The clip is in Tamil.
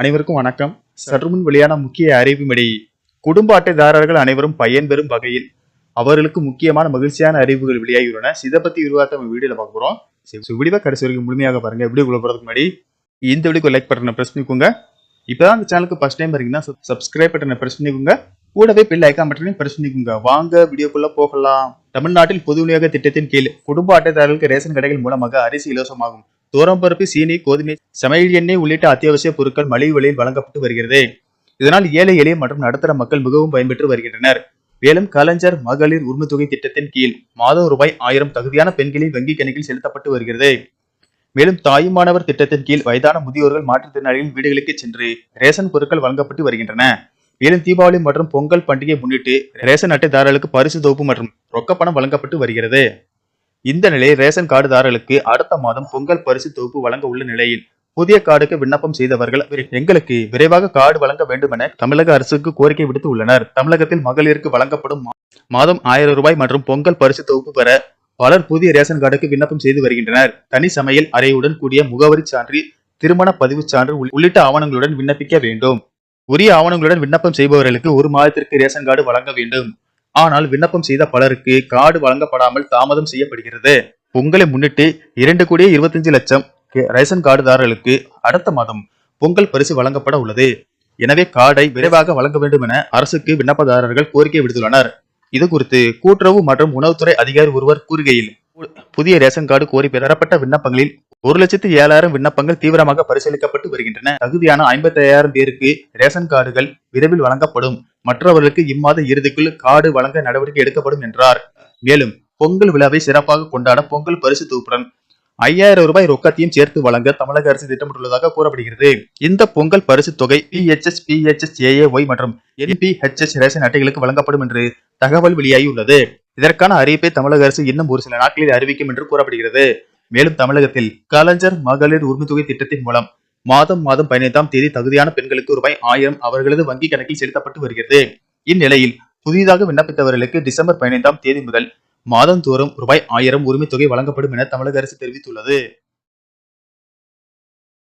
அனைவருக்கும் வணக்கம். சற்று முன் வெளியான முக்கிய அறிவிப்படி குடும்ப அட்டைதாரர்கள் அனைவரும் பயன்பெறும் வகையில் அவர்களுக்கு முக்கியமான மகிழ்ச்சியான அறிவுகள் வெளியாகியுள்ளன. இதை பத்தி விரிவாக நம்ம வீடியோல பார்க்க போறோம். கடைசி வரைக்கும் முழுமையாக பாருங்க. வீடியோக்குள்ள போறதுக்கு முன்னாடி இந்த வீடியோக்கு லைக் பட்டனை பிரஸ் பண்ணிக்கோங்க. இப்பதான் இந்த சேனலுக்கு ஃபர்ஸ்ட் டைம் வரீங்கன்னா சப்ஸ்கிரைப் பட்டனை பிரஸ் பண்ணிக்கோங்க. கூடவே பெல் ஐக்கான் பட்டனையும் பிரஸ் பண்ணிக்கோங்க. வாங்க வீடியோக்குள்ள போகலாம். தமிழ்நாட்டில் பொது விநியோக திட்டத்தின் கீழ் குடும்ப அட்டைதாரர்களுக்கு ரேஷன் கடைகள் மூலமாக அரிசி இலவசமாகும். துவரம்பருப்பு சீனி கோதுமை சமையல் எண்ணெய் உள்ளிட்ட அத்தியாவசிய பொருட்கள் மலிவு விலையில் வழங்கப்பட்டு வருகிறது. இதனால் ஏழை எளிய மற்றும் நடுத்தர மக்கள் மிகவும் பயன்பெற்று வருகின்றனர். மேலும் கலைஞர் மகளிர் உரிமைத்தொகை திட்டத்தின் கீழ் மாதம் ரூபாய் ஆயிரம் தகுதியான பெண்களின் வங்கிக் கணக்கில் செலுத்தப்பட்டு வருகிறது. மேலும் தாயுமானவர் திட்டத்தின் கீழ் வயதான முதியோர்கள் மாற்றுத்திறனாளிகள் வீடுகளுக்கு சென்று ரேஷன் பொருட்கள் வழங்கப்பட்டு வருகின்றன. மேலும் தீபாவளி மற்றும் பொங்கல் பண்டிகை முன்னிட்டு ரேஷன் அட்டைதாரர்களுக்கு பரிசு தொகுப்பு மற்றும் ரொக்கப்பணம் வழங்கப்பட்டு வருகிறது. இந்த நிலையில் ரேஷன் கார்டுதாரர்களுக்கு அடுத்த மாதம் பொங்கல் பரிசு தொகுப்பு வழங்க உள்ள நிலையில் புதிய கார்டுக்கு விண்ணப்பம் செய்தவர்கள் எங்களுக்கு விரைவாக கார்டு வழங்க வேண்டும் என தமிழக அரசுக்கு கோரிக்கை விடுத்து உள்ளனர். தமிழகத்தில் மகளிருக்கு வழங்கப்படும் மாதம் ஆயிரம் ரூபாய் மற்றும் பொங்கல் பரிசு தொகுப்பு பெற பலர் புதிய ரேஷன் கார்டுக்கு விண்ணப்பம் செய்து வருகின்றனர். தனி சமையல் அறையுடன் கூடிய முகவரி சான்று திருமண பதிவு சான்று உள்ளிட்ட ஆவணங்களுடன் விண்ணப்பிக்க வேண்டும். உரிய ஆவணங்களுடன் விண்ணப்பம் செய்பவர்களுக்கு ஒரு மாதத்திற்கு ரேஷன் கார்டு வழங்க வேண்டும். ஆனால் விண்ணப்பம் செய்த பலருக்கு கார்டு வழங்கப்படாமல் தாமதம் செய்யப்படுகிறது. பொங்கலை முன்னிட்டு இரண்டு கோடியே இருபத்தஞ்சு லட்சம் ரேஷன் கார்டுதாரர்களுக்கு அடுத்த மாதம் பொங்கல் பரிசு வழங்கப்பட உள்ளது. எனவே கார்டை விரைவாக வழங்க வேண்டும் என அரசுக்கு விண்ணப்பதாரர்கள் கோரிக்கை விடுத்துள்ளனர். இது குறித்து கூட்டுறவு மற்றும் உணவுத்துறை அதிகாரி ஒருவர் கூறுகையில் புதிய ரேஷன் கார்டு கோரி பெறப்பட்ட விண்ணப்பங்களில் ஒரு லட்சத்து ஏழாயிரம் விண்ணப்பங்கள் தீவிரமாக பரிசீலிக்கப்பட்டு வருகின்றன. தகுதியான ஐம்பத்தி ஐயாயிரம் பேருக்கு ரேஷன் கார்டுகள் விரைவில் வழங்கப்படும். மற்றவர்களுக்கு இம்மாத இறுதிக்குள் கார்டு வழங்க நடவடிக்கை எடுக்கப்படும் என்றார். மேலும் பொங்கல் விழாவை சிறப்பாக கொண்டாட பொங்கல் பரிசு தொகுப்புடன் ஐயாயிரம் ரூபாய் ரொக்கத்தையும் சேர்த்து வழங்க தமிழக அரசு திட்டமிட்டுள்ளதாக கூறப்படுகிறது. இந்த பொங்கல் பரிசு தொகை பிஹெச்எஸ் பிஹெச்எஸ் ஏஏஒய் மற்றும் என்பிஹெச்எஸ் ரேஷன் அட்டைகளுக்கு வழங்கப்படும் என்று தகவல் வெளியாகியுள்ளது. இதற்கான அறிவிப்பை தமிழக அரசு இன்னும் ஒரு சில நாட்களில் அறிவிக்கும் என்று கூறப்படுகிறது. மேலும் தமிழகத்தில் கலைஞர் மகளிர் உரிமைத்தொகை திட்டத்தின் மூலம் மாதம் மாதம் பதினைந்தாம் தேதி தகுதியான பெண்களுக்கு ரூபாய் ஆயிரம் அவர்களது வங்கி கணக்கில் செலுத்தப்பட்டு வருகிறது. இந்நிலையில் புதிதாக விண்ணப்பித்தவர்களுக்கு டிசம்பர் பதினைந்தாம் தேதி முதல் மாதந்தோறும் ரூபாய் ஆயிரம் உரிமை தொகை வழங்கப்படும் என தமிழக அரசு தெரிவித்துள்ளது.